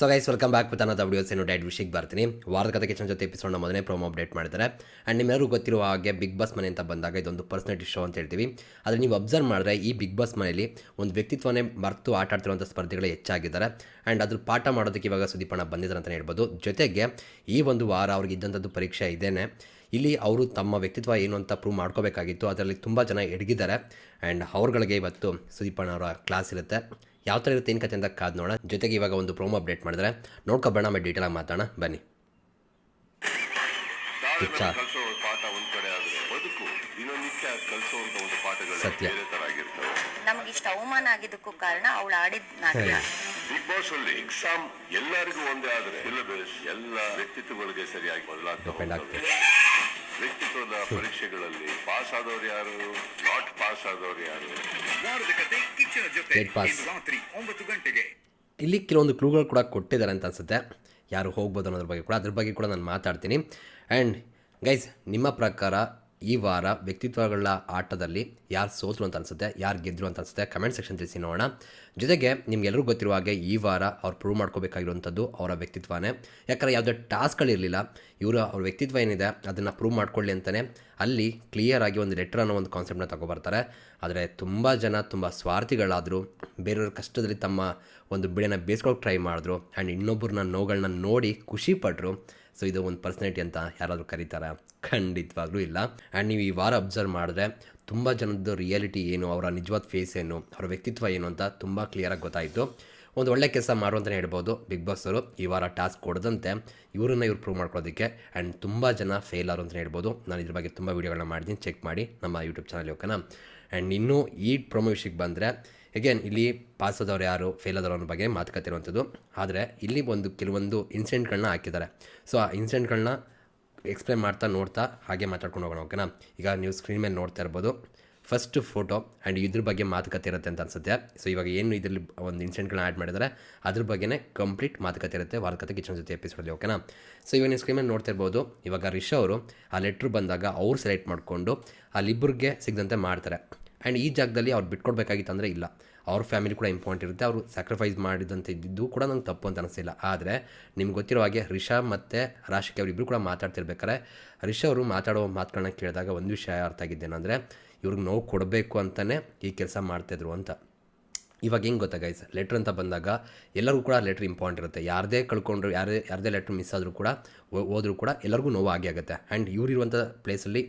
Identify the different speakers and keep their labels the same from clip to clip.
Speaker 1: So guys welcome back with ಅನ್ನೋದು videos ಏನು ಡೈಡ್ ವಿಷಯಕ್ಕೆ ಬರ್ತೀನಿ. ವಾರದ ಕಥೆ ಕಿಚನ್ ಜೊತೆ ಎಪಿಸೋಡ್ನ ಮೊದಲೇ ಪ್ರೋಮೋ ಅಪ್ಡೇಟ್ ಮಾಡಿದ್ದಾರೆ. ಆ್ಯಂಡ್ ನಿಮ್ಮೆಲ್ಲರೂ ಗೊತ್ತಿರುವ ಹಾಗೆ ಬಿಗ್ ಬಾಸ್ ಮನೆ ಅಂತ ಬಂದಾಗ ಇದೊಂದು ಪರ್ಸ್ನಲಿಟಿ ಶೋ ಅಂತ ಹೇಳ್ತೀವಿ. ಆದರೆ ನೀವು ಅಬ್ಸರ್ವ್ ಮಾಡಿದ್ರೆ ಈ ಬಿಗ್ ಬಾಸ್ ಮನೆಯಲ್ಲಿ ಒಂದು ವ್ಯಕ್ತಿತ್ವನೇ ಮರೆತು ಆಟ ಆಡ್ತಿರುವಂಥ ಸ್ಪರ್ಧೆಗಳು ಹೆಚ್ಚಾಗಿದ್ದಾರೆ. ಆ್ಯಂಡ್ ಅದ್ರ ಪಾಠ ಮಾಡೋದಕ್ಕೆ ಇವಾಗ ಸುದೀಪಣ್ಣ ಬಂದಿದ್ದಾರೆ ಅಂತಲೇ ಹೇಳ್ಬೋದು. ಜೊತೆಗೆ ಈ ಒಂದು ವಾರ ಅವ್ರಿಗೆ ಇದ್ದಂಥದ್ದು ಪರೀಕ್ಷೆ ಇದೇನೆ. ಇಲ್ಲಿ ಅವರು ತಮ್ಮ ವ್ಯಕ್ತಿತ್ವ ಏನು ಅಂತ ಪ್ರೂವ್ ಮಾಡ್ಕೋಬೇಕಾಗಿತ್ತು. ಅದರಲ್ಲಿ ತುಂಬ ಜನ ಎಡಗಿದ್ದಾರೆ. ಆ್ಯಂಡ್ ಅವ್ರಗಳಿಗೆ ಇವತ್ತು ಸುದೀಪಣ್ಣ ಅವರ ಕ್ಲಾಸ್ ಇರುತ್ತೆ. ಯಾವ ಥರ ಇರುತ್ತೆ ಏನು ಕತೆ ಅಂತ ಕಾದ್ ನೋಡೋಣ. ಜೊತೆಗೆ ಇವಾಗ ಒಂದು ಪ್ರೋಮೋ ಅಪ್ಡೇಟ್ ಮಾಡಿದ್ರೆ ನೋಡ್ಕೊಬೇಡ ಆಮೇಲೆ ಡೀಟೇಲ್ ಆಗಿ ಮಾತಾಡೋಣ. ಬನ್ನಿ.
Speaker 2: ತಾಳ್ಮೆ ಕಲಿಸೋ ಪಾಠ ಒಂದ್ ಕಡೆ ಆದ್ರೆ ಬದುಕು ದಿನನಿತ್ಯ ಕಲಿಸುವಂತ ಒಂದು ಪಾಠಗಳು
Speaker 1: ಸತ್ಯ.
Speaker 2: ನಮಗೆ
Speaker 3: ಇಷ್ಟ ಅವಮಾನ ಆಗಿದ್ದಕ್ಕೂ ಕಾರಣ ಅವಳು ಆಡಿದ ನಾಟ್ಯ.
Speaker 2: ಬಿಗ್ ಬಾಸ್ ಅಲ್ಲಿ ಎಕ್ಸಾಮ್ ಎಲ್ಲರಿಗೂ ಒಂದೇ ಆದ್ರೆ ಸಿಲೆಬಸ್ ಎಲ್ಲ ವ್ಯಕ್ತಿತ್ವಗಳಿಗೆ ಸರಿಯಾಗಿ ಬದಲಾಗ್ತಾ. ವ್ಯಕ್ತಿತ್ವದ ಪರೀಕ್ಷೆಗಳಲ್ಲಿ ಪಾಸ್ ಆದವರು ಯಾರು? ನಾಟ್ ಪಾಸ್ ಆದವರು ಯಾರು?
Speaker 4: ವಾರದ ಕತೆ ಕಿಚ್ಚನ ಜೊತೆ
Speaker 1: Gate pass.
Speaker 4: ಇಂದು ರಾತ್ರಿ ಒಂಬತ್ತು ಗಂಟೆಗೆ.
Speaker 1: ಇಲ್ಲಿ ಕೆಲವೊಂದು ಕ್ಲೂಗಳು ಕೂಡ ಕೊಟ್ಟಿದ್ದಾರೆ ಅಂತ ಅನ್ಸುತ್ತೆ. ಯಾರು ಹೋಗ್ಬೋದು ಅನ್ನೋದ್ರ ಬಗ್ಗೆ ಕೂಡ ಅದ್ರ ಬಗ್ಗೆ ಕೂಡ ನಾನು ಮಾತಾಡ್ತೀನಿ. ಆ್ಯಂಡ್ ಗೈಸ್ ನಿಮ್ಮ ಪ್ರಕಾರ ಈ ವಾರ ವ್ಯಕ್ತಿತ್ವಗಳ ಆಟದಲ್ಲಿ ಯಾರು ಸೋತರು ಅಂತ ಅನ್ಸುತ್ತೆ, ಯಾರು ಗೆದ್ದರು ಅಂತ ಅನ್ಸುತ್ತೆ ಕಮೆಂಟ್ ಸೆಕ್ಷನ್ ತಿಳಿಸಿ ನೋಡೋಣ. ಜೊತೆಗೆ ನಿಮ್ಗೆಲ್ಲರಿಗೂ ಗೊತ್ತಿರುವ ಹಾಗೆ ಈ ವಾರ ಅವ್ರು ಪ್ರೂವ್ ಮಾಡ್ಕೋಬೇಕಾಗಿರುವಂಥದ್ದು ಅವರ ವ್ಯಕ್ತಿತ್ವನೇ. ಯಾಕಂದರೆ ಯಾವುದೇ ಟಾಸ್ಕ್ಗಳಿರಲಿಲ್ಲ ಇವರು ಅವ್ರ ವ್ಯಕ್ತಿತ್ವ ಏನಿದೆ ಅದನ್ನು ಪ್ರೂವ್ ಮಾಡ್ಕೊಳ್ಳಿ ಅಂತಲೇ ಅಲ್ಲಿ ಕ್ಲಿಯರ್ ಆಗಿ ಒಂದು ಲೆಟರ್ ಅನ್ನೋ ಒಂದು ಕಾನ್ಸೆಪ್ಟನ್ನ ತಗೊಬರ್ತಾರೆ. ಆದರೆ ತುಂಬ ಜನ, ತುಂಬ ಸ್ವಾರ್ಥಿಗಳಾದರು, ಬೇರೆಯವ್ರ ಕಷ್ಟದಲ್ಲಿ ತಮ್ಮ ಒಂದು ಬಿಳೆನ ಬೇಯಿಸ್ಕೊಳ್ಳೋಕೆ ಟ್ರೈ ಮಾಡಿದ್ರು ಆ್ಯಂಡ್ ಇನ್ನೊಬ್ಬರನ್ನ ನೋವುಗಳನ್ನ ನೋಡಿ ಖುಷಿ ಪಟ್ಟರು ಸೊ ಇದು ಒಂದು ಪರ್ಸನಾಲಿಟಿ ಅಂತ ಯಾರಾದರೂ ಕರೀತಾರೆ? ಖಂಡಿತವಾಗ್ಲೂ ಇಲ್ಲ. ಆ್ಯಂಡ್ ನೀವು ಈ ವಾರ ಅಬ್ಸರ್ವ್ ಮಾಡಿದ್ರೆ ತುಂಬ ಜನದ್ದು ರಿಯಾಲಿಟಿ ಏನು, ಅವರ ನಿಜವಾದ ಫೇಸ್ ಏನು, ಅವರ ವ್ಯಕ್ತಿತ್ವ ಏನು ಅಂತ ತುಂಬ ಕ್ಲಿಯರಾಗಿ ಗೊತ್ತಾಯಿತು. ಒಂದು ಒಳ್ಳೆ ಕೆಲಸ ಮಾಡು ಅಂತಲೇ ಹೇಳ್ಬೋದು ಬಿಗ್ ಬಾಸ್ ಅವರು. ಈ ವಾರ ಟಾಸ್ಕ್ ಕೊಡದಂತೆ ಇವರನ್ನ ಇವ್ರು ಪ್ರೂವ್ ಮಾಡ್ಕೊಳ್ಳೋದಕ್ಕೆ ಆ್ಯಂಡ್ ತುಂಬ ಜನ ಫೇಲ್ ಆರು ಅಂತಲೇ ಹೇಳ್ಬೋದು. ನಾನು ಇದ್ರ ಬಗ್ಗೆ ತುಂಬ ವೀಡಿಯೋಗಳನ್ನ ಮಾಡಿದ್ದೀನಿ ಚೆಕ್ ಮಾಡಿ ನಮ್ಮ ಯೂಟ್ಯೂಬ್ ಚಾನಲ್ ಓಕೆನಾ ಆ್ಯಂಡ್ ಇನ್ನೂ ಈ ಪ್ರೊಮೋ ವಿಷಯಕ್ಕೆ ಬಂದರೆ ಅಗೇನ್ ಇಲ್ಲಿ ಪಾಸ್ ಆದವ್ರು ಯಾರು ಫೇಲ್ ಆದವ್ರ ಅನ್ನೋ ಬಗ್ಗೆ ಮಾತುಕತೆ ಇರುವಂಥದ್ದು ಆದರೆ, ಇಲ್ಲಿ ಒಂದು ಕೆಲವೊಂದು ಇನ್ಸಿಡೆಂಟ್ಗಳನ್ನ ಹಾಕಿದ್ದಾರೆ. ಸೊ ಆ ಇನ್ಸಿಡೆಂಟ್ಗಳನ್ನ ಎಕ್ಸ್ಪ್ಲೈನ್ ಮಾಡ್ತಾ, ನೋಡ್ತಾ ಹಾಗೆ ಮಾತಾಡ್ಕೊಂಡು ಹೋಗೋಣ ಓಕೆನಾ ಈಗ ನೀವು ಸ್ಕ್ರೀನ್ ಮೇಲೆ ನೋಡ್ತಾ ಇರ್ಬೋದು. ಫಸ್ಟ್ ಫೋಟೋ ಆ್ಯಂಡ್ ಇದ್ರ ಬಗ್ಗೆ ಮಾತುಕತೆ ಇರುತ್ತೆ ಅಂತ ಅನ್ಸುತ್ತೆ. ಸೊ ಇವಾಗ ಏನು ಇದರಲ್ಲಿ ಒಂದು ಇನ್ಸಿಡೆಂಟ್ಗಳನ್ನ ಆ್ಯಡ್ ಮಾಡಿದ್ದಾರೆ, ಅದ್ರ ಬಗ್ಗೆನೇ ಕಂಪ್ಲೀಟ್ ಮಾತುಕತೆ ಇರುತ್ತೆ ವಾರಕತೆ ಕಿಚನ್ ಜೊತೆ ಎಪಿಸೋಡಲ್ಲಿ ಓಕೆನಾ ಸೊ ಇವಾಗ ನೀವು ಸ್ಕ್ರೀನ್ ಮೇಲೆ ನೋಡ್ತಾ ಇರ್ಬೋದು. ಇವಾಗ ರಿಷಾ ಅವರು, ಆ ಲೆಟ್ರ್ ಬಂದಾಗ ಅವ್ರು ಸೆಲೆಕ್ಟ್ ಮಾಡಿಕೊಂಡು ಅಲ್ಲಿಬ್ಬರಿಗೆ ಸಿಗದಂತೆ ಮಾಡ್ತಾರೆ. ಆ್ಯಂಡ್ ಈ ಜಾಗದಲ್ಲಿ ಅವ್ರು ಬಿಟ್ಕೊಡ್ಬೇಕಾಗಿತ್ತು ಅಂದರೆ ಇಲ್ಲ. ಅವ್ರ ಫ್ಯಾಮಿಲಿ ಕೂಡ ಇಂಪಾರ್ಟೆಂಟ್ ಇರುತ್ತೆ. ಅವರು ಸ್ಯಾಕ್ರಿಫೈಸ್ ಮಾಡಿದಂಥ ಇದ್ದಿದ್ದು ಕೂಡ ನಂಗೆ ತಪ್ಪು ಅಂತ ಅನಿಸಿಲ್ಲ. ಆದರೆ ನಿಮ್ಗೆ ಗೊತ್ತಿರೋ ಹಾಗೆ ರಿಷಾ ಮತ್ತು ರಾಶಿಕ್ ಅವರಿಬ್ಬರು ಕೂಡ ಮಾತಾಡ್ತಿರ್ಬೇಕಾರೆ ರಿಷಾ ಅವರು ಮಾತಾಡೋ ಮಾತುಗಳನ್ನ ಕೇಳಿದಾಗ ಒಂದು ವಿಷಯ ಅರ್ಥ ಆಗಿದ್ದೇನೆಂದರೆ ಇವ್ರಿಗೆ ನೋವು ಕೊಡಬೇಕು ಅಂತಲೇ ಈ ಕೆಲಸ ಮಾಡ್ತಾಯಿದ್ರು ಅಂತ. ಇವಾಗ ಹೆಂಗೆ ಗೊತ್ತಾ ಗೈಸ್ ಲೆಟ್ರ್ ಅಂತ ಬಂದಾಗ ಎಲ್ಲರಿಗೂ ಕೂಡ ಲೆಟ್ರ್ ಇಂಪಾರ್ಟೆಂಟ್ ಇರುತ್ತೆ. ಯಾರದೇ ಕಳ್ಕೊಂಡ್ರು ಯಾರೇ ಯಾರದೇ ಲೆಟ್ರ್ ಮಿಸ್ ಆದರೂ ಕೂಡ ಹೋದರೂ ಕೂಡ ಎಲ್ಲರಿಗೂ ನೋವು ಆಗಿ ಆಗುತ್ತೆ. ಆ್ಯಂಡ್ ಇವರಿರುವಂಥ ಪ್ಲೇಸಲ್ಲಿ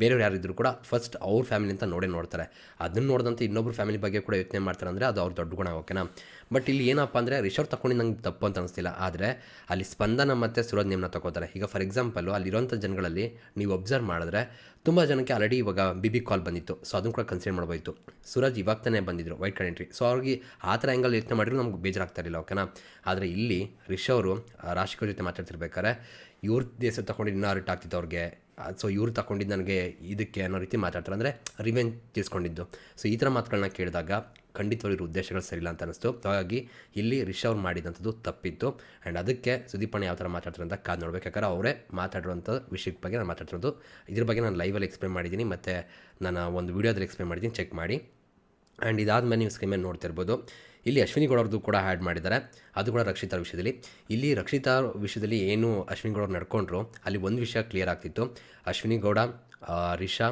Speaker 1: ಬೇರೆಯವ್ರು ಯಾರಿದ್ರು ಕೂಡ ಫಸ್ಟ್ ಅವ್ರ ಫ್ಯಾಮಿಲಿ ಅಂತ ನೋಡೇ ನೋಡ್ತಾರೆ. ಅದನ್ನು ನೋಡಿದಂತೆ ಇನ್ನೊಬ್ರು ಫ್ಯಾಮಿಲಿ ಬಗ್ಗೆ ಕೂಡ ಯೋಚನೆ ಮಾಡ್ತಾರೆ ಅಂದರೆ ಅದು ಅವ್ರ ದೊಡ್ಡ ಗುಣ ಓಕೆನಾ ಬಟ್ ಇಲ್ಲಿ ಏನಪ್ಪ ಅಂದರೆ ರಿಷವ್ ತಗೊಂಡು ನಂಗೆ ತಪ್ಪು ಅಂತ ಅನಿಸ್ತಿಲ್ಲ. ಆದರೆ ಅಲ್ಲಿ ಸ್ಪಂದನ ಮತ್ತು ಸುರಜ್ ನಿಮ್ಮನ್ನ ತಗೋತಾರೆ ಈಗ ಫಾರ್ ಎಕ್ಸಾಂಪಲು ಅಲ್ಲಿರುವಂಥ ಜನಗಳಲ್ಲಿ ನೀವು ಒಬ್ಸರ್ವ್ ಮಾಡಿದ್ರೆ ತುಂಬ ಜನಕ್ಕೆ ಆಲ್ರೆಡಿ ಇವಾಗ ಬಿ ಬಿ ಕಾಲ್ ಬಂದಿತ್ತು. ಸೊ ಅದನ್ನು ಕೂಡ ಕನ್ಸಿಡರ್ ಮಾಡ್ಬೋಯ್ತು ಸುರಜ್ ಇವಾಗ ತಾನೇ ಬಂದಿದ್ದರು ವೈಟ್ ಕಾರ್ಡ್ ಸೊ ಸೊ ಅವ್ರಿಗೆ ಆ ಥರ ಆ್ಯಂಗಲ್ ಯೋಚನೆ ಮಾಡಿದ್ರು ನಮ್ಗೆ ಬೇಜಾರಾಗ್ತಾ ಇರಲಿಲ್ಲ ಓಕೆನಾ ಆದರೆ ಇಲ್ಲಿ ರಿಷ್ ಅವರು ರಾಶಿಕರ ಜೊತೆ ಮಾತಾಡ್ತಿರ್ಬೇಕಾರೆ ಇವ್ರ ದೇಶ ತಗೊಂಡು ಇನ್ನೂ ಅರಿಟ್ ಆಗ್ತಿತ್ತು ಅವ್ರಿಗೆ. ಸೊ ಇವ್ರು ತಗೊಂಡಿದ್ದು ನನಗೆ ಇದಕ್ಕೆ ಅನ್ನೋ ರೀತಿ ಮಾತಾಡ್ತಾರೆ, ಅಂದರೆ ರಿವೆಂಜ್ ತೀರ್ಸ್ಕೊಂಡಿದ್ದು. ಸೊ ಈ ಥರ ಮಾತುಗಳನ್ನ ಕೇಳಿದಾಗ ಖಂಡಿತವಾಗಿ ಇರೋ ಉದ್ದೇಶಗಳು ಸರಿಯಿಲ್ಲ ಅಂತ ಅನಿಸ್ತು ಹಾಗಾಗಿ ಇಲ್ಲಿ ರಿಷ್ ಅವ್ರು ಮಾಡಿದಂಥದ್ದು ತಪ್ಪಿತ್ತು. ಆ್ಯಂಡ್ ಅದಕ್ಕೆ ಸುದೀಪಣ್ಣ ಯಾವ ಥರ ಮಾತಾಡ್ತಾರೆ ಅಂತ ಕಾದು ನೋಡ್ಬೇಕು. ಯಾಕಂದ್ರೆ ಅವರೇ ಮಾತಾಡಿರುವಂಥ ವಿಷಯದ ಬಗ್ಗೆ ನಾನು ಮಾತಾಡ್ತಿರೋದು. ಇದ್ರ ಬಗ್ಗೆ ನಾನು ಲೈವಲ್ಲಿ ಎಕ್ಸ್ಪ್ಲೇನ್ ಮಾಡಿದ್ದೀನಿ. ಮತ್ತು ನಾನು ಒಂದು ವೀಡಿಯೋದಲ್ಲಿ ಎಕ್ಸ್ಪ್ಲೇನ್ ಮಾಡಿದ್ದೀನಿ. ಚೆಕ್ ಮಾಡಿ. ಆ್ಯಂಡ್ ಇದಾದಮೇಲೆ ನೀವು ಸ್ಕ್ರೀನ್ ಮೇಲೆ ನೋಡ್ತಿರ್ಬೋದು. ಇಲ್ಲಿ ಅಶ್ವಿನಿ ಗೌಡವ್ರದ್ದು ಕೂಡ ಆ್ಯಡ್ ಮಾಡಿದ್ದಾರೆ. ಅದು ಕೂಡ ರಕ್ಷಿತಾ ವಿಷಯದಲ್ಲಿ. ಇಲ್ಲಿ ರಕ್ಷಿತಾ ವಿಷಯದಲ್ಲಿ ಏನು ಅಶ್ವಿನಿ ಗೌಡವ್ರು ನಡ್ಕೊಂಡ್ರು, ಅಲ್ಲಿ ಒಂದು ವಿಷಯ ಕ್ಲಿಯರ್ ಆಗ್ತಿತ್ತು. ಅಶ್ವಿನಿ ಗೌಡ ರಿಷಾ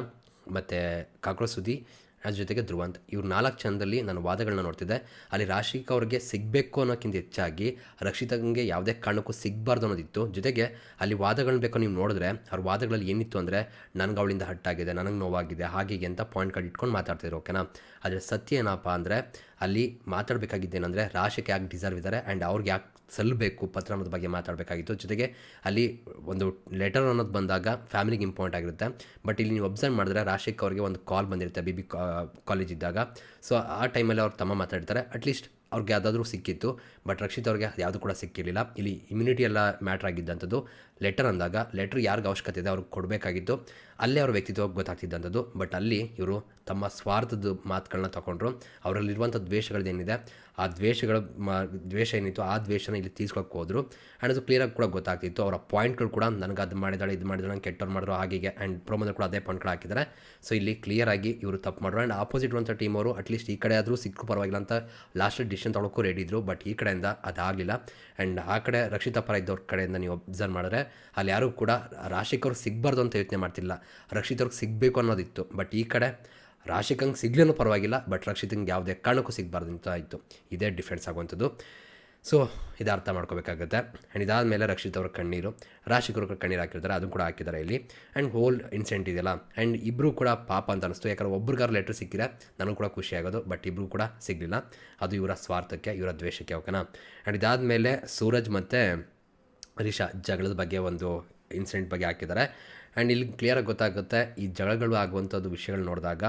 Speaker 1: ಮತ್ತು ಕಾಕ್ರೋಚ್ ಸುದ್ದಿ ಅದ್ರ ಜೊತೆಗೆ ಧ್ರುವಂತ್. ಇವ್ರು ನಾಲ್ಕು ಚಂದದಲ್ಲಿ ನಾನು ವಾದಗಳನ್ನ ನೋಡ್ತಿದ್ದೆ. ಅಲ್ಲಿ ರಾಶಿಕ್ ಅವ್ರಿಗೆ ಸಿಗಬೇಕು ಅನ್ನೋಕ್ಕಿಂತ ಹೆಚ್ಚಾಗಿ ರಕ್ಷಿತಂಗೆ ಯಾವುದೇ ಕಾರಣಕ್ಕೂ ಸಿಗಬಾರ್ದು ಅನ್ನೋದಿತ್ತು. ಜೊತೆಗೆ ಅಲ್ಲಿ ವಾದಗಳನ್ನ ಬೇಕು ನೀವು ನೋಡಿದ್ರೆ, ಅವ್ರ ವಾದಗಳಲ್ಲಿ ಏನಿತ್ತು ಅಂದರೆ, ನನಗೆ ಅವಳಿಂದ ಹಟ್ಟಾಗಿದೆ, ನನಗೆ ನೋವಾಗಿದೆ ಹಾಗೆ ಅಂತ ಪಾಯಿಂಟ್ಗಳು ಇಟ್ಕೊಂಡು ಮಾತಾಡ್ತಿದ್ರು ಓಕೆನಾ ಆದರೆ ಸತ್ಯ ಏನಪ್ಪ ಅಂದರೆ, ಅಲ್ಲಿ ಮಾತಾಡಬೇಕಾಗಿದ್ದೇನೆಂದರೆ, ರಾಶಿಕ್ ಯಾಕೆ ಡಿಸರ್ವ್ ಇದ್ದಾರೆ ಆ್ಯಂಡ್ ಅವ್ರಿಗೆ ಯಾಕೆ ಸಲ್ಲಬೇಕು, ಪತ್ರ ಅನ್ನೋದ್ರ ಬಗ್ಗೆ ಮಾತಾಡಬೇಕಾಗಿತ್ತು. ಜೊತೆಗೆ ಅಲ್ಲಿ ಒಂದು ಲೆಟರ್ ಅನ್ನೋದು ಬಂದಾಗ ಫ್ಯಾಮಿಲಿಗೆ ಇಂಪಾರ್ಟೆಂಟ್ ಆಗಿರುತ್ತೆ. ಬಟ್ ಇಲ್ಲಿ ನೀವು ಅಬ್ಸರ್ವ್ ಮಾಡಿದ್ರೆ ರಾಶಿಕ್ ಅವರಿಗೆ ಒಂದು ಕಾಲ್ ಬಂದಿರುತ್ತೆ ಬಿ ಬಿ ಕಾಲೇಜ್ ಇದ್ದಾಗ. ಸೊ ಆ ಟೈಮಲ್ಲಿ ಅವ್ರು ತಮ್ಮ ಮಾತಾಡ್ತಾರೆ. ಅಟ್ಲೀಸ್ಟ್ ಅವ್ರಿಗೆ ಯಾವುದಾದ್ರೂ ಸಿಕ್ಕಿತ್ತು. ಬಟ್ ರಕ್ಷಿತ್ ಅವ್ರಿಗೆ ಯಾವುದು ಕೂಡ ಸಿಕ್ಕಿರಲಿಲ್ಲ. ಇಲ್ಲಿ ಇಮ್ಯುನಿಟಿ ಎಲ್ಲ ಮ್ಯಾಟ್ರ್ ಆಗಿದ್ದಂಥದ್ದು. ಲೆಟರ್ ಅಂದಾಗ ಲೆಟ್ರ್ ಯಾರಿಗೆ ಅವಶ್ಯಕತೆ ಇದೆ ಅವ್ರಿಗೆ ಕೊಡಬೇಕಾಗಿತ್ತು. ಅಲ್ಲೇ ಅವ್ರ ವ್ಯಕ್ತಿತ್ವ ಗೊತ್ತಾಗ್ತಿದ್ದಂಥದ್ದು. ಬಟ್ ಅಲ್ಲಿ ಇವರು ತಮ್ಮ ಸ್ವಾರ್ಥದ ಮಾತುಗಳನ್ನ ತಗೊಂಡ್ರು. ಅವರಲ್ಲಿರುವಂಥ ದ್ವೇಷಗಳೇನಿದೆ, ಆ ದ್ವೇಷಗಳ ದ್ವೇಷ ಏನಿತ್ತು ಆ ದ್ವೇಷನ ಇಲ್ಲಿ ತೀರ್ಸ್ಕೊಳಕ್ಕೆ ಹೋದರು. ಆ್ಯಂಡ್ ಅದು ಕ್ಲಿಯರಾಗಿ ಕೂಡ ಗೊತ್ತಾಗ್ತಿತ್ತು. ಅವರ ಪಾಯಿಂಟ್ಗಳು ಕೂಡ ನನಗೆ ಅದು ಮಾಡಿದಾಳೆ, ಇದು ಮಾಡಿದಾಳೆ, ನಂಗೆ ಕೆಟ್ಟವ್ರು ಮಾಡಿದ್ರು ಹಾಗೆ ಆ್ಯಂಡ್ ಪ್ರೊಮೋದಲ್ಲಿ ಕೂಡ ಅದೇ ಪಾಯಿಂಟ್ಗಳು ಹಾಕಿದ್ದಾರೆ ಸೊ ಇಲ್ಲಿ ಕ್ಲಿಯರಾಗಿ ಇವರು ತಪ್ಪು ಮಾಡಿದ್ರು ಆ್ಯಂಡ್ ಆಪೋಸಿಟ್ ಇರುವಂಥ ಟೀಮ್ ಅವರು ಅಟ್ಲೀಸ್ಟ್ ಈ ಕಡೆ ಆದರೂ ಸಿಕ್ಕು ಪರವಾಗಿಲ್ಲ ಅಂತ ಲಾಸ್ಟ್ ಡಿಸಿಷನ್ ತೊಗೊಳಕ್ಕೂ ರೆಡಿ ಇದ್ದರು ಬಟ್ ಈ ಕಡೆಯಿಂದ ಅದಾಗಲಿಲ್ಲ. ಆ್ಯಂಡ್ ಆ ಕಡೆ ರಕ್ಷಿತಾ ಪರ ಇದ್ದವ್ರ ಕಡೆಯಿಂದ ನೀವು ಅಬ್ಸರ್ವ್ ಮಾಡಿದ್ರೆ ಅಲ್ಲಿ ಯಾರೂ ಕೂಡ ರಾಶಿಕ್ ಅವ್ರಿಗೆ ಸಿಗಬಾರ್ದು ಅಂತ ಯೋಚನೆ ಮಾಡ್ತಿಲ್ಲ. ರಕ್ಷಿತ್ ಅವ್ರಿಗೆ ಸಿಗಬೇಕು ಅನ್ನೋದಿತ್ತು. ಬಟ್ ಈ ಕಡೆ ರಾಶಿಕಂಗೆ ಸಿಗ್ಲೂ ಪರವಾಗಿಲ್ಲ. ಬಟ್ ರಕ್ಷಿತಂಗೆ ಯಾವುದೇ ಕಾರಣಕ್ಕೂ ಸಿಗಬಾರ್ದು ಅಂತ ಆಯಿತು. ಇದೇ ಡಿಫ್ರೆನ್ಸ್ ಆಗುವಂಥದ್ದು. ಸೊ, ಇದು ಅರ್ಥ ಮಾಡ್ಕೋಬೇಕಾಗುತ್ತೆ. ಆ್ಯಂಡ್ ಇದಾದಮೇಲೆ ರಕ್ಷಿತ್ ಅವ್ರ ಕಣ್ಣೀರು ರಾಶಿಕ್ ಕಣ್ಣೀರು ಹಾಕಿರ್ತಾರೆ. ಅದನ್ನು ಕೂಡ ಹಾಕಿದ್ದಾರೆ ಇಲ್ಲಿ. ಆ್ಯಂಡ್ ಹೋಲ್ ಇನ್ಸಿಡೆಂಟ್ ಇದೆಯಲ್ಲ. ಆ್ಯಂಡ್ ಇಬ್ಬರು ಕೂಡ ಪಾಪ ಅಂತ ಅನಿಸ್ತು. ಯಾಕಂದ್ರೆ ಒಬ್ರಿಗಾರು ಲೆಟ್ರ್ ಸಿಕ್ಕಿದೆ ನನಗೂ ಕೂಡ ಖುಷಿ ಆಗೋದು. ಬಟ್ ಇಬ್ಬರು ಕೂಡ ಸಿಗಲಿಲ್ಲ. ಅದು ಇವರ ಸ್ವಾರ್ಥಕ್ಕೆ, ಇವರ ದ್ವೇಷಕ್ಕೆ ಓಕೆನಾ ಆ್ಯಂಡ್ ಇದಾದಮೇಲೆ ಸೂರಜ್ ಮತ್ತು ರಿಷಾ ಜಗಳದ ಬಗ್ಗೆ ಒಂದು ಇನ್ಸಿಡೆಂಟ್ ಬಗ್ಗೆ ಹಾಕಿದ್ದಾರೆ. ಆ್ಯಂಡ್ ಇಲ್ಲಿ ಕ್ಲಿಯರಾಗಿ ಗೊತ್ತಾಗುತ್ತೆ ಈ ಜಗಳಗಳು ಆಗುವಂಥದ್ದು ವಿಷಯಗಳು ನೋಡಿದಾಗ.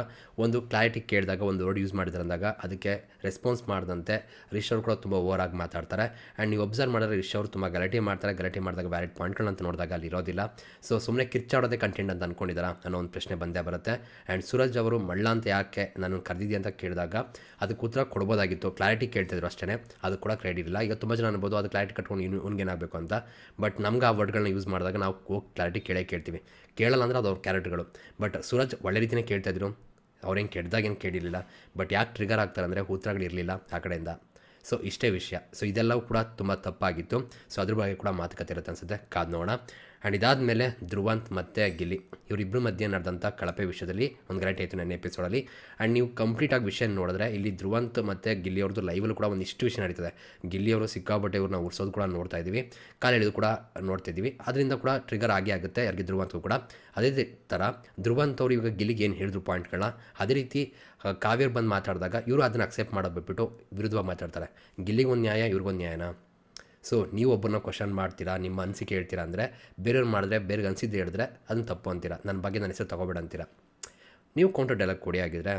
Speaker 1: ಒಂದು ಕ್ಲಾರಿಟಿ ಕೇಳಿದಾಗ, ಒಂದು ವರ್ಡ್ ಯೂಸ್ ಮಾಡಿದ್ರೆ ಅಂದಾಗ ಅದಕ್ಕೆ ರೆಸ್ಪಾನ್ಸ್ ಮಾಡಿದಂತೆ ರಿಷ್ ಅವರು ಕೂಡ ತುಂಬ ಓವರ್ ಆಗಿ ಮಾತಾಡ್ತಾರೆ. ಆ್ಯಂಡ್ ನೀವು ಒಬ್ಸರ್ವ್ ಮಾಡಿದ್ರೆ ರಿಷ್ ಅವರು ತುಂಬ ಗಲಾಟೆ ಮಾಡ್ತಾರೆ, ಗಲಾಟೆ ಮಾಡಿದಾಗ ವ್ಯಾಲಿಡ್ ಪಾಯಿಂಟ್ಗಳಂತ ನೋಡಿದಾಗ ಅಲ್ಲಿ ಇರೋದಿಲ್ಲ. ಸೊ ಸುಮ್ಮನೆ ಕಿರ್ಚಾಡೋದೇ ಕಂಟೆಂಟ್ ಅಂತ ಅಂದ್ಕೊಂಡಿದ್ದಾರಾ ಅನ್ನೋ ಒಂದು ಪ್ರಶ್ನೆ ಬಂದೇ ಬರುತ್ತೆ. ಆ್ಯಂಡ್ ಸೂರಜ್ ಅವರು ಮಳ್ಳ ಅಂತ ಯಾಕೆ ನಾನು ಕರೆದಿದ್ದೆ ಅಂತ ಕೇಳಿದಾಗ ಅದಕ್ಕೆ ಉತ್ತರ ಕೊಡ್ಬೋದಾಗಿತ್ತು. ಕ್ಲಾರಿಟಿ ಕೇಳ್ತಿದ್ರು ಅಷ್ಟೇ ಅದು ಕೂಡ ಕ್ರೆಡಿಟ್ ಇಲ್ಲ. ಈಗ ತುಂಬ ಜನ ಅನ್ಬೋದು ಅದು ಕ್ಲಾರಿಟಿ ಕಟ್ಕೊಂಡು ಇನ್ನು ಏನಾಗಬೇಕು ಅಂತ. ಬಟ್ ನಮ್ಗೆ ಆ ವರ್ಡ್ಗಳನ್ನ ಯೂಸ್ ಮಾಡಿದಾಗ ನಾವು ಹೋಗಿ ಕ್ಲಾರಿಟಿ ಕೇಳೇ ಕೇಳ್ತೀವಿ. ಕೇಳಲ್ಲ ಅಂದ್ರೆ ಅದು ಅವ್ರ ಕ್ಯಾರೆಕ್ಟರ್ಗಳು. ಬಟ್ ಸೂರಜ್ ಒಳ್ಳೆ ರೀತಿಯೇ ಕೇಳ್ತಾಯಿದ್ರು ಅವ್ರೇನು ಕೆಡ್ದಾಗೇನು ಕೇಳಿರಲಿಲ್ಲ. ಬಟ್ ಯಾಕೆ ಟ್ರಿಗರ್ ಆಗ್ತಾರೆ ಅಂದರೆ ಉತ್ತರಗಳಿರಲಿಲ್ಲ ಆ ಕಡೆಯಿಂದ. ಸೊ ಇಷ್ಟೇ ವಿಷಯ. ಸೊ ಇದೆಲ್ಲವೂ ಕೂಡ ತುಂಬ ತಪ್ಪಾಗಿತ್ತು. ಸೊ ಅದ್ರ ಬಗ್ಗೆ ಕೂಡ ಮಾತುಕತೆ ಇರುತ್ತೆ ಅನಿಸುತ್ತೆ. ಕಾದು ನೋಡೋಣ. ಆ್ಯಂಡ್ ಇದಾದಮೇಲೆ ಧ್ರುವಂತ್ ಮತ್ತು ಗಿಲ್ಲಿ ಇವರಿಬ್ಬರ ಮಧ್ಯೆ ನಡೆದಂಥ ಕಳಪೆ ವಿಷಯದಲ್ಲಿ ಒಂದು ಗಲಾಟೆ ಆಯಿತು ನನ್ನ ಎಪಿಸೋಡಲ್ಲಿ ಆ್ಯಂಡ್ ನೀವು ಕಂಪ್ಲೀಟಾಗಿ ವಿಷಯ ನೋಡಿದ್ರೆ ಇಲ್ಲಿ ಧ್ರುವಂತ್ ಮತ್ತು ಗಿಲ್ಲಿ ಅವ್ರದ್ದು ಲೈವಲ್ಲೂ ಕೂಡ ಒಂದಿಷ್ಟು ವಿಷಯ ನಡೀತದೆ. ಗಿಲ್ಲಿ ಅವರು ಸಿಕ್ಕಾಪಟ್ಟೆ ಇವ್ರನ್ನ ಉರ್ಸೋದು ಕೂಡ ನೋಡ್ತಾ ಇದ್ದೀವಿ. ಕಾಲು ಎಳೆದು ಕೂಡ ನೋಡ್ತಾ ಇದ್ದೀವಿ. ಅದರಿಂದ ಕೂಡ ಟ್ರಿಗರ್ ಆಗೇ ಆಗುತ್ತೆ ಯಾರಿಗೆ ಧ್ರುವಂತ್ಗೂ ಕೂಡ. ಅದೇ ಥರ ಧ್ರುವಂತ್ ಅವರು ಇವಾಗ ಗಿಲ್ಲಿಗೆ ಏನು ಹೇಳಿದ್ರು ಪಾಯಿಂಟ್ಗಳನ್ನ ಅದೇ ರೀತಿ ಕಾವ್ಯರು ಬಂದು ಮಾತಾಡಿದಾಗ ಇವರು ಅದನ್ನು ಅಕ್ಸೆಪ್ಟ್ ಮಾಡೋದು ಬಿಟ್ಬಿಟ್ಟು ವಿರುದ್ಧವಾಗಿ ಮಾತಾಡ್ತಾರೆ. ಗಿಲ್ಲಿಗೆ ಒಂದು ನ್ಯಾಯ, ಇವ್ರಿಗೊಂದು ನ್ಯಾಯನಾ? ಸೊ ನೀವು ಒಬ್ಬರನ್ನ ಕ್ವಶನ್ ಮಾಡ್ತೀರಾ, ನಿಮ್ಮ ಅನಿಸಿಕೆ ಹೇಳ್ತೀರಾ ಅಂದರೆ ಬೇರೆಯವ್ರು ಮಾಡಿದ್ರೆ ಬೇರೆಗೆ ಅನಿಸಿದ್ದು ಹೇಳಿದ್ರೆ ಅದನ್ನು ತಪ್ಪು ಅಂತೀರಾ ನನ್ನ ಬಗ್ಗೆ ನನ್ನ ಹೆಸರು ತೊಗೊಬೇಡ ಅಂತೀರಾ? ನೀವು ಕೌಂಟರ್ ಡೈಲಾಗ್ ಕೊಡಿ ಆಗಿದ್ರೆ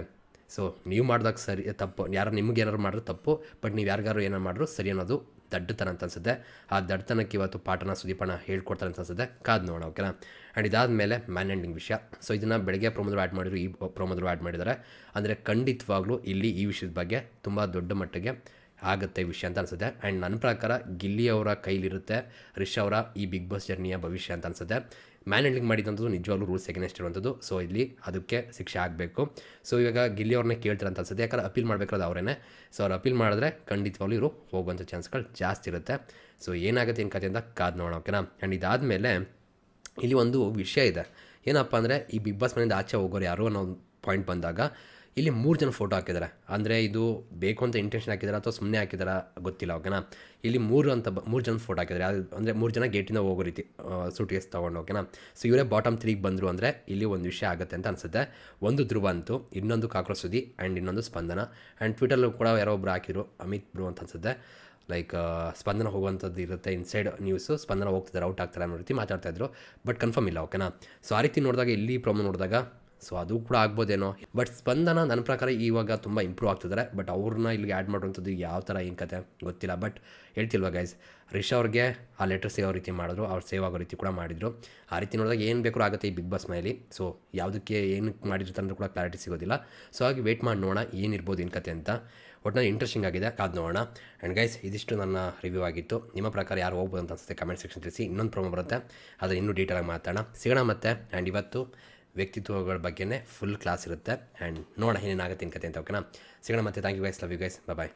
Speaker 1: ಸೊ ನೀವು ಮಾಡಿದಾಗ ಸರಿ, ತಪ್ಪು, ಯಾರು ನಿಮ್ಗೆ ಏನಾದ್ರು ಮಾಡಿದ್ರು ತಪ್ಪು ಬಟ್ ನೀವು ಯಾರಿಗಾರು ಏನಾರು ಮಾಡಿದ್ರು ಸರಿ ಅನ್ನೋದು ದಡ್ಡತನ ಅಂತ ಅನ್ಸುತ್ತೆ. ಆ ದಡ್ಡತನಕ್ಕೆ ಇವತ್ತು ಪಾಠನ ಸುದೀಪನ ಹೇಳ್ಕೊಡ್ತಾರೆ ಅಂತ ಅನ್ಸುತ್ತೆ. ಕಾದು ನೋಡೋಣ ಓಕೆನಾ ಆ್ಯಂಡ್ ಇದಾದಮೇಲೆ ಮ್ಯಾನ್ ಎಂಡಿಂಗ್ ವಿಷಯ. ಸೊ ಇದನ್ನು ಬೆಳಗ್ಗೆ ಪ್ರೊಮೋದ್ರು ಆ್ಯಡ್ ಮಾಡಿದ್ರು, ಈ ಪ್ರೊಮೋದ್ರು ಆ್ಯಡ್ ಮಾಡಿದ್ದಾರೆ. ಅಂದರೆ ಖಂಡಿತವಾಗ್ಲೂ ಇಲ್ಲಿ ಈ ವಿಷಯದ ಬಗ್ಗೆ ತುಂಬ ದೊಡ್ಡ ಮಟ್ಟಿಗೆ ಆಗುತ್ತೆ ವಿಷಯ ಅಂತ ಅನಿಸುತ್ತೆ. ಆ್ಯಂಡ್ ನನ್ನ ಪ್ರಕಾರ ಗಿಲ್ಲಿ ಅವರ ಕೈಲಿರುತ್ತೆ, ರಿಷ್ ಅವರ ಈ ಬಿಗ್ ಬಾಸ್ ಜರ್ನಿಯ ಭವಿಷ್ಯ ಅಂತ ಅನಿಸುತ್ತೆ. ಮ್ಯಾನ್ ಹ್ಯಾಂಡ್ಲಿಂಗ್ ಮಾಡಿದಂಥದ್ದು ನಿಜವಾಗ್ಲೂ ರೂಲ್ಸ್ ಎಗೇನೆಸ್ಟ್ ಇರುವಂಥದ್ದು. ಸೊ ಇಲ್ಲಿ ಅದಕ್ಕೆ ಶಿಕ್ಷೆ ಆಗಬೇಕು. ಸೊ ಇವಾಗ ಗಿಲ್ಲಿ ಅವ್ರನ್ನೇ ಕೇಳ್ತಾರೆ ಅಂತ ಅನ್ಸುತ್ತೆ. ಯಾಕಂದ್ರೆ ಅಪೀಲ್ ಮಾಡಬೇಕಾದ್ರೆ ಅವರೇನೆ ಸೊ ಅವ್ರು ಅಪೀಲ್ ಮಾಡಿದ್ರೆ ಖಂಡಿತವಾಗ್ಲೂ ಇವರು ಹೋಗುವಂಥ ಚಾನ್ಸ್ಗಳು ಜಾಸ್ತಿ ಇರುತ್ತೆ. ಸೊ ಏನಾಗುತ್ತೆ ಏನು ಕತೆ ಅಂತ ಕಾದು ನೋಡೋಣ ಓಕೆನಾ ಆ್ಯಂಡ್ ಇದಾದಮೇಲೆ ಇಲ್ಲಿ ಒಂದು ವಿಷಯ ಇದೆ. ಏನಪ್ಪ ಅಂದರೆ ಈ ಬಿಗ್ ಬಾಸ್ ಮನೆಯಿಂದ ಆಚೆ ಹೋಗೋರು ಯಾರು ಅನ್ನೋ ಒಂದು ಪಾಯಿಂಟ್ ಬಂದಾಗ ಇಲ್ಲಿ ಮೂರು ಜನ ಫೋಟೋ ಹಾಕಿದ್ದಾರೆ ಅಂದರೆ ಇದು ಬೇಕು ಅಂತ ಇಂಟೆನ್ಷನ್ ಹಾಕಿದಾರೆ ಅಥವಾ ಸುಮ್ಮನೆ ಹಾಕಿದಾರ ಗೊತ್ತಿಲ್ಲ ಓಕೆನಾ ಇಲ್ಲಿ ಮೂರು ಅಂತ ಮೂರು ಜನ ಫೋಟೋ ಹಾಕಿದ್ದಾರೆ ಅದು ಅಂದರೆ ಮೂರು ಜನ ಗೇಟಿಂದ ಹೋಗೋ ರೀತಿ ಸೂಟ್ ಕೇಸ್ ತೊಗೊಂಡು ಓಕೆನಾ ಸೊ ಇವರೇ ಬಾಟಮ್ ತ್ರೀಗೆ ಬಂದರು ಅಂದರೆ ಇಲ್ಲಿ ಒಂದು ವಿಷಯ ಆಗುತ್ತೆ ಅಂತ ಅನಿಸುತ್ತೆ. ಒಂದು ಧ್ರುವ ಅಂತು, ಇನ್ನೊಂದು ಕಾಕ್ರೋಚ್ ಸುದ್ದಿ ಆ್ಯಂಡ್ ಇನ್ನೊಂದು ಸ್ಪಂದನ. ಆ್ಯಂಡ್ ಟ್ವಿಟರ್ಲ್ಲೂ ಕೂಡ ಯಾರೋ ಒಬ್ಬರು ಹಾಕಿದ್ರು, ಅಮಿತ್ ಬ್ರು ಅಂತ ಅನಿಸುತ್ತೆ. ಲೈಕ್ ಸ್ಪಂದನ ಹೋಗುವಂಥದ್ದು ಇರುತ್ತೆ ಇನ್ಸೈಡ್ ನ್ಯೂಸು ಸ್ಪಂದನ ಹೋಗ್ತಿದ್ದಾರೆ ಔಟ್ ಆಗ್ತಾರೆ ಅನ್ನೋ ರೀತಿ ಮಾತಾಡ್ತಾ ಇದ್ರು. ಬಟ್ ಕನ್ಫರ್ಮ್ ಇಲ್ಲ ಓಕೆನಾ ಸೊ ಆ ರೀತಿ ನೋಡಿದಾಗ, ಇಲ್ಲಿ ಪ್ರೊಮೋ ನೋಡಿದಾಗ ಸೊ ಅದು ಕೂಡ ಆಗ್ಬೋದೇನೋ. ಬಟ್ ಸ್ಪಂದನ ನನ್ನ ಪ್ರಕಾರ ಇವಾಗ ತುಂಬ ಇಂಪ್ರೂವ್ ಆಗ್ತಿದ್ದಾರೆ ಬಟ್ ಅವ್ರನ್ನ ಇಲ್ಲಿಗೆ ಆ್ಯಡ್ ಮಾಡುವಂಥದ್ದು ಯಾವ ಥರ ಏನು ಕತೆ ಗೊತ್ತಿಲ್ಲ. ಬಟ್ ಹೇಳ್ತಿಲ್ವ ಗೈಸ್ ರಿಷ್ ಅವ್ರಿಗೆ ಆ ಲೆಟರ್ ಸೇವ್ ರೀತಿ ಮಾಡಿದ್ರು. ಅವ್ರು ಸೇವ್ ಆಗೋ ರೀತಿ ಕೂಡ ಮಾಡಿದರು. ಆ ರೀತಿ ನೋಡಿದಾಗ ಏನು ಬೇಕಾದ್ರೂ ಆಗುತ್ತೆ ಈ ಬಿಗ್ ಬಾಸ್ ಮನೆಯಲ್ಲಿ ಸೊ ಯಾವುದಕ್ಕೆ ಏನು ಮಾಡಿರ್ತಾರೆ ಅಂತ ಕೂಡ ಕ್ಲಾರಿಟಿ ಸಿಗೋದಿಲ್ಲ. ಸೊ ಹಾಗೆ ವೇಟ್ ಮಾಡಿ ನೋಡೋಣ ಏನಿರ್ಬೋದು ಏನು ಕತೆ ಅಂತ. ಒಟ್ಟಿನಲ್ಲಿ ಇಂಟ್ರೆಸ್ಟಿಂಗ್ ಆಗಿದೆ, ಕಾದು ನೋಡೋಣ. ಆ್ಯಂಡ್ ಗೈಸ್ ಇದಿಷ್ಟು ನನ್ನ ರಿವ್ಯೂ ಆಗಿತ್ತು. ನಿಮ್ಮ ಪ್ರಕಾರ ಯಾರು ಹೋಗ್ಬೋದು ಅಂತ ಅನಿಸುತ್ತೆ ಕಮೆಂಟ್ ಸೆಕ್ಷನ್ ತಿಳಿಸಿ. ಇನ್ನೊಂದು ಪ್ರೊಮೋ ಬರುತ್ತೆ. ಆದರೆ ಇನ್ನೂ ಡೀಟೇಲಾಗಿ ಮಾತಾಡೋಣ. ಸಿಗೋಣ ಮತ್ತೆ. ಆ್ಯಂಡ್ ಇವತ್ತು ವ್ಯಕ್ತಿತ್ವಗಳ ಬಗ್ಗೆನೇ ಫುಲ್ ಕ್ಲಾಸ್ ಇರುತ್ತೆ. ಆ್ಯಂಡ್ ನೋಡೋಣ ಏನೇನಾಗುತ್ತೆ ಏನು ಕತೆ ಅಂತ ಓಕೆನಾ ಸಿಗೋಣ ಮತ್ತೆ. Thank you guys love you guys bye